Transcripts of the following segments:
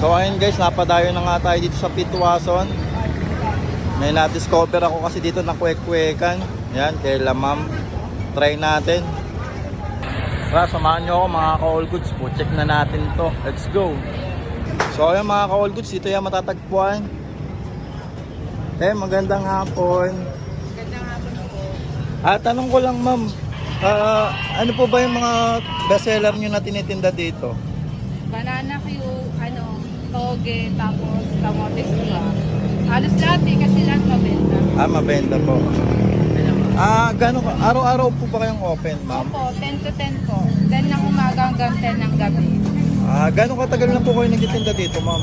So ayun guys, napadayo na nga tayo dito sa Pitwason. May na-discover ako kasi dito na kwek-kwekan. Yan, kay La Ma'am. Try natin. Tara, samahan nyo ako mga ka-all goods po. Check na natin to. Let's go. So ayun mga ka-all goods, dito yan matatagpuan. Eh, magandang hapon. Gandang hapon po. Ah, tanong ko lang ma'am. Ah, ano po ba yung mga bestseller nyo na tinitinda dito? Banana Q, ano, toge, tapos kamotes pa. Halos lahat eh, kasi lahat mabenta. Ah, mabenta po. Ah, gano'n ka? Araw-araw po ba kayong open, ma'am? Opo, 10 to 10 po. 10 ng umaga hanggang 10 ng gabi. Ah, gano'n katagal na po kayo nagtitinda dito, ma'am?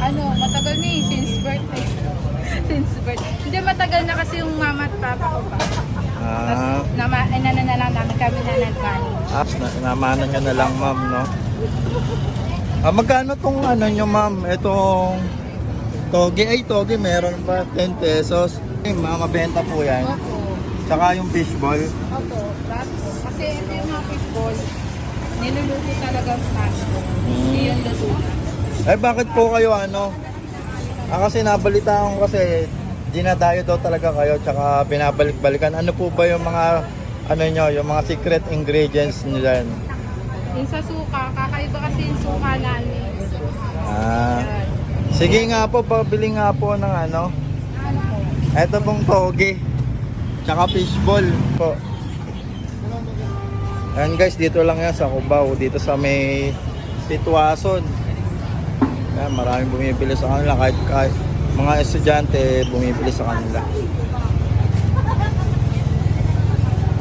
Ano, matagal na eh, since birthday. since birth. Hindi, matagal na kasi yung mama at papa ko pa. Tapos, Ah, nama, inano na lang namin kami na nag-manage. ah na, namanan nyo na lang, ma'am, no? Ah, magkano tong ano nyo, ma'am? Itong toge, ay toge, meron ba? 10 pesos. Eh, mga mabenta po yan. Opo. Tsaka yung fishball. Opo. Kasi ito yung mga fishball, niluluto talaga ang pasto. Hindi yung luto na. Eh, bakit po kayo ano? Ah, kasi nabalitaan ko kasi dinadayo daw talaga kayo tsaka binabalik-balikan. Ano po ba yung mga ano nyo, yung mga secret ingredients nila? Yung sa suka, kakaiba kasi yung suka namin. Ah, sige nga po, pabili nga po ng ano. Eto pong toge. Tsaka fishball po. Ayan guys, dito lang yan sa Cubao. Dito sa may Pitwason. Ayan, maraming bumibili sa kanila. Kahit, kahit mga estudyante bumibili sa kanila.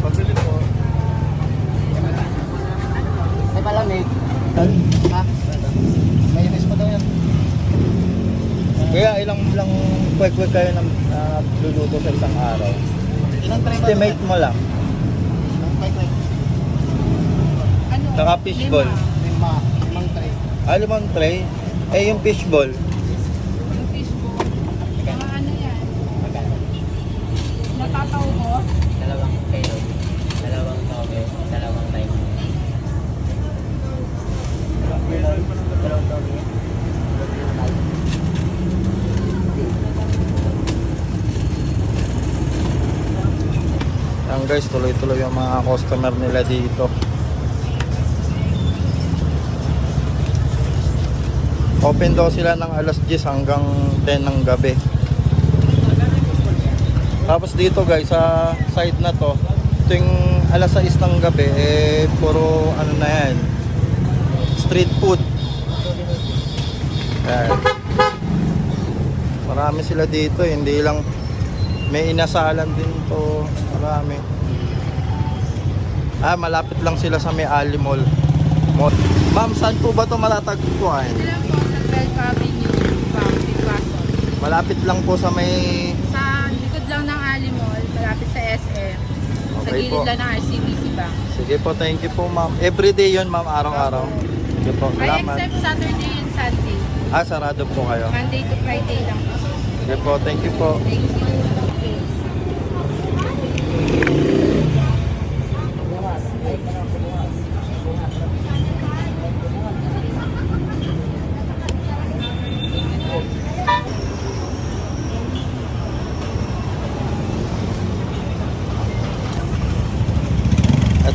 Pabili po. May palamig. Ha? Mayroon pa daw yan. Kaya ilang lang kwek-kwek kayo ng uh, luluto sa isang araw. Ilang tray ba? Estimate mo lang. May tray. Ano? Saka fishball. Lima. Lima. Limang tray. Ah, limang tray. Eh, yung fishball. Yung fishball. Mga ano yan? Magkano? Natataw mo? Dalawang kilo. Dalawang toge. Dalawang tray. Dalawang guys, tuloy-tuloy yung mga customer nila dito. Open daw sila ng alas 10 hanggang 10 ng gabi. Tapos dito guys, sa side na to, tuwing alas 6 ng gabi, eh, puro ano na yan, street food. Yan. Marami sila dito, eh, hindi lang may inasalan din to. Marami. Ah, malapit lang sila sa may Ali Mall. Mall. Ma'am, saan po ba ito matatagpuan? Ito lang po sa 12 Avenue. Malapit lang po sa may... Sa likod lang ng Ali Mall, malapit sa SM. sa Okay gilid po. lang ng RCBC Bank. Sige po, thank you po ma'am. Everyday yun ma'am, araw-araw. Sige po, Ay, salamat. except Saturday and Sunday. Ah, sarado po kayo. Monday to Friday lang po. Sige po, thank you po. Thank you.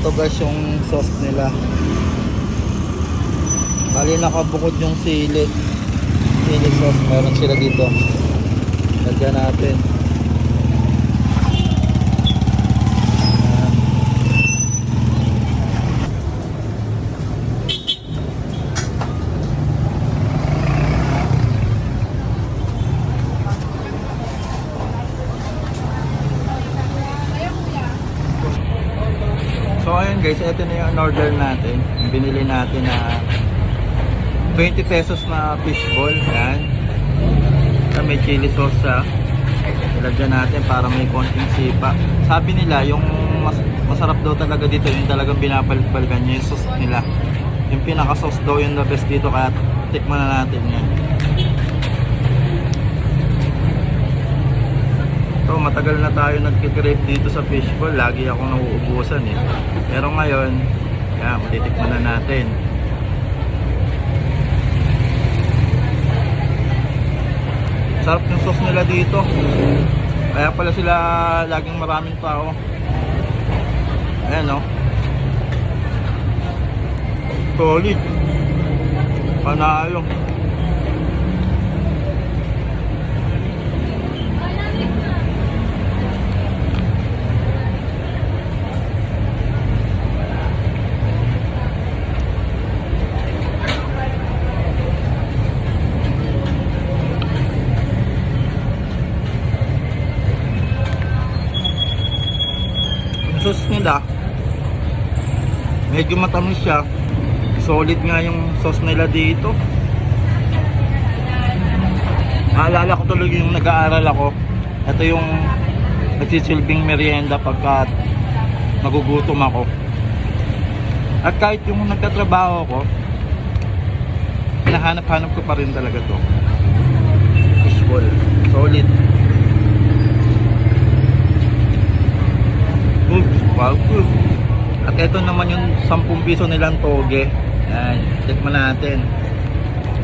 Ito guys yung sauce nila. Bali nakabukod yung sili. Sili sauce. Meron sila dito. Lagyan natin. Ayan. So ayun guys, ito na yung order natin. Yung binili natin na 20 pesos na fishball. Ayan. Ito may chili sauce siya. Ilagyan natin para may konting sipa. Sabi nila, yung mas, masarap daw talaga dito, yung talagang binabalik-balikan niya yung sauce nila. Yung pinaka-sauce daw yung the best dito, kaya tikman na natin yan. So, matagal na tayo nagkikrave dito sa fishbowl. Lagi ako nauubusan eh. Pero ngayon, yan, matitikman na natin. Sarap ng sauce nila dito. Kaya pala sila laging maraming tao. Ayan no. Solid. Panalo. Yung medyo matamis siya. Solid nga yung sauce nila dito. Naalala ko tuloy yung nag-aaral ako. Ito yung nagsisilbing merienda pagka nagugutom ako. At kahit yung nagtatrabaho ko, hinahanap-hanap ko pa rin talaga to. Fishball. Solid. Good. Wow, good. At ito naman yung 10 piso nilang toge. Yan. Tikman natin.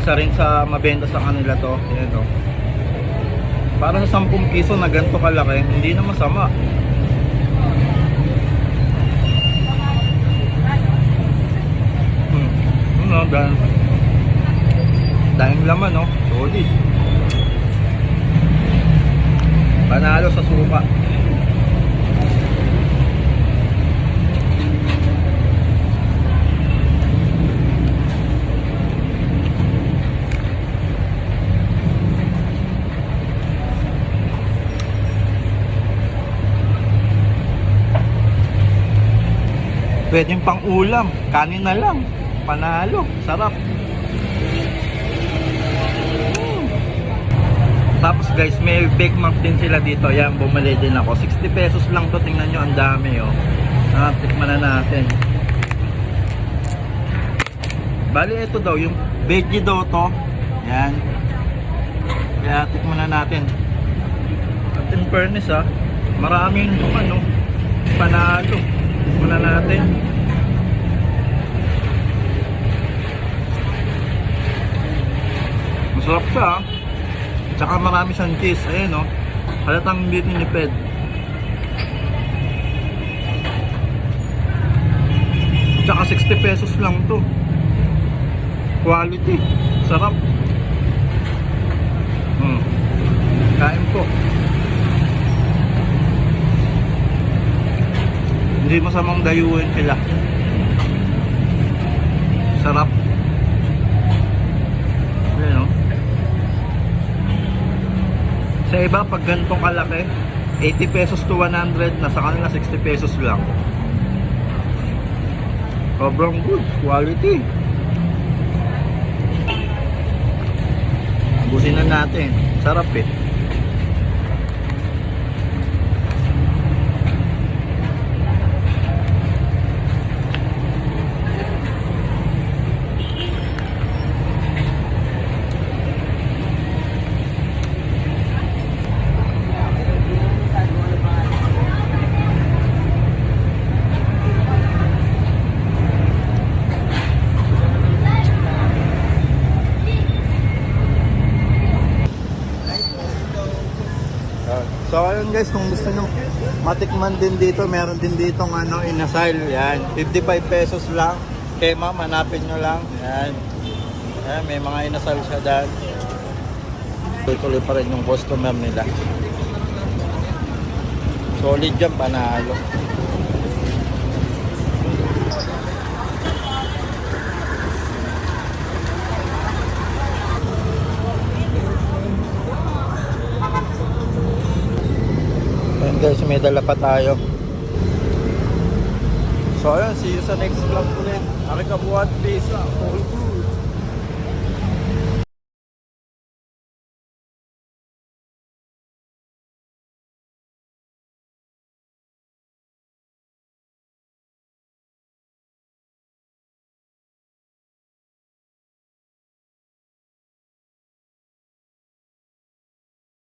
Isa rin sa mabenta sa kanila to. Yan o. Para sa 10 piso na ganito kalaki, hindi na masama. Hmm. Ano, dahil dahil laman, no? Solid. Panalo sa suka. Pwedeng pang ulam, kanin na lang. Panalo, sarap. Tapos guys, may Big Mac din sila dito. Yan, bumili din ako. 60 pesos lang to. Tingnan nyo, ang dami oh. Ah, tikman na natin. Bali, ito daw, yung veggie daw to. Yan. Kaya tikman na natin. At in fairness ah, marami yung ano, panalo. Tikman na natin. Masarap siya ah. Tsaka marami siyang cheese. Ayan o. Halatang hindi tinipid. Tsaka 60 pesos lang to. Quality. Sarap. Hmm. Kain po. Hindi masamang dayuhin sila. Sarap. Ayan o. Sa iba, pag ganitong kalaki, 80 pesos to 100, nasa kanila 60 pesos lang. Sobrang good, quality. Busin na natin. Sarap eh. Ah, So ayun guys, kung gusto nyo matikman din dito, meron din dito ng ano, inasal. Yan, 55 pesos lang. Kaya ma'am, hanapin nyo lang. Yan. Yan, may mga inasal siya dyan. Tuloy pa rin yung customer nila. Solid dyan, panalo. Ayan guys, may dala pa tayo. So ayun, see you sa next vlog ulit. Ari Kabuhat, peace out.